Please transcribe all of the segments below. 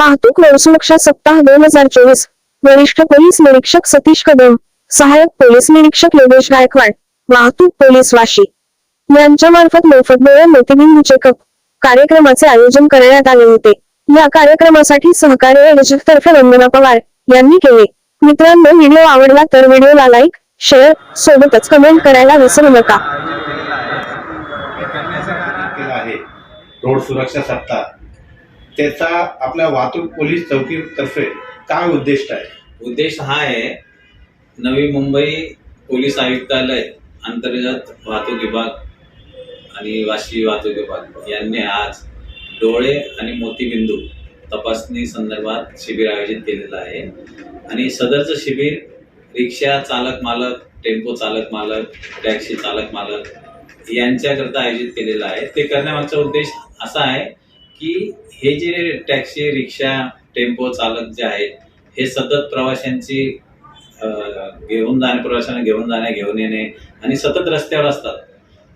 वाहतूक रोड सुरक्षा सप्ताह दोन हजार चोवीस. वरिष्ठ पोलीस निरीक्षक सतीश कदम सहाय्यक पोलीस निरीक्षक योगेश गायकवाड वाहतूक पोलीस वाशी. यांच्या मार्फत मोफत डोळे मोतीबिंदू चेकअप कार्यक्रमाचे आयोजन करण्यात आले होते. या कार्यक्रमासाठी सहकार्य एजक तर्फे वंदना पवार यांनी केले. मित्रांनो व्हिडिओ आवडला तर व्हिडिओला लाईक शेअर सोबतच कमेंट करायला विसरू नका. रोड सुरक्षा सप्ताह. त्याचा आपल्या वाहतूक पोलीस चौकीतर्फे काय उद्दिष्ट आहे? उद्देश हा आहे नवी मुंबई पोलीस आयुक्तालय अंतर्गत वाहतूक विभाग आणि वाशी वाहतूक विभाग. यांनी आज डोळे आणि मोतीबिंदू तपासणी संदर्भात शिबिर आयोजित केलेलं आहे. आणि सदरचं शिबिर रिक्षा चालक मालक टेम्पो चालक मालक टॅक्सी चालक मालक यांच्याकरता आयोजित केलेलं आहे. ते करण्यामागचा उद्देश असा आहे की हे जे टॅक्सी रिक्षा टेम्पो चालक जे आहेत हे सतत प्रवाशांची घेऊन जाणे प्रवाशांना घेऊन जाणे घेऊन येणे आणि सतत रस्त्यावर असतात.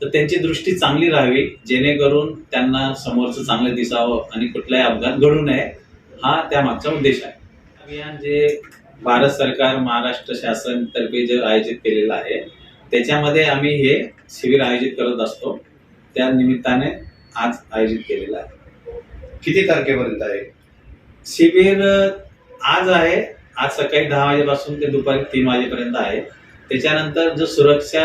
तर त्यांची दृष्टी चांगली राहावी जेणेकरून त्यांना समोरचं चांगलं दिसावं आणि कुठलाही अपघात घडू नये हा त्यामागचा उद्देश आहे. अभियान जे भारत सरकार महाराष्ट्र शासन तर्फे जे आयोजित केलेलं आहे त्याच्यामध्ये आम्ही हे शिबिर आयोजित करत असतो. त्या निमित्ताने आज आयोजित केलेलं आहे. किती तारखेपर्यंत आहे? शिबिर आज आहे. आज सकाळी दहा वाजेपासून ते दुपारी तीन वाजेपर्यंत आहे. त्याच्यानंतर जो सुरक्षा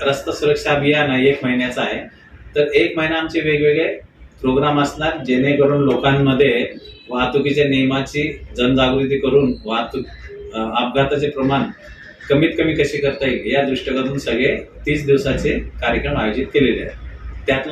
रस्ता सुरक्षा अभियान आहे एक महिन्याचा आहे. तर एक महिना आमचे वेगवेगळे प्रोग्राम असणार जेणेकरून लोकांमध्ये वाहतुकीच्या नियमाची जनजागृती करून वाहतूक अपघाताचे प्रमाण कमीत कमी कसे करता येईल या दृष्टिकोनातून सगळे तीस दिवसाचे कार्यक्रम आयोजित केलेले आहेत. त्यात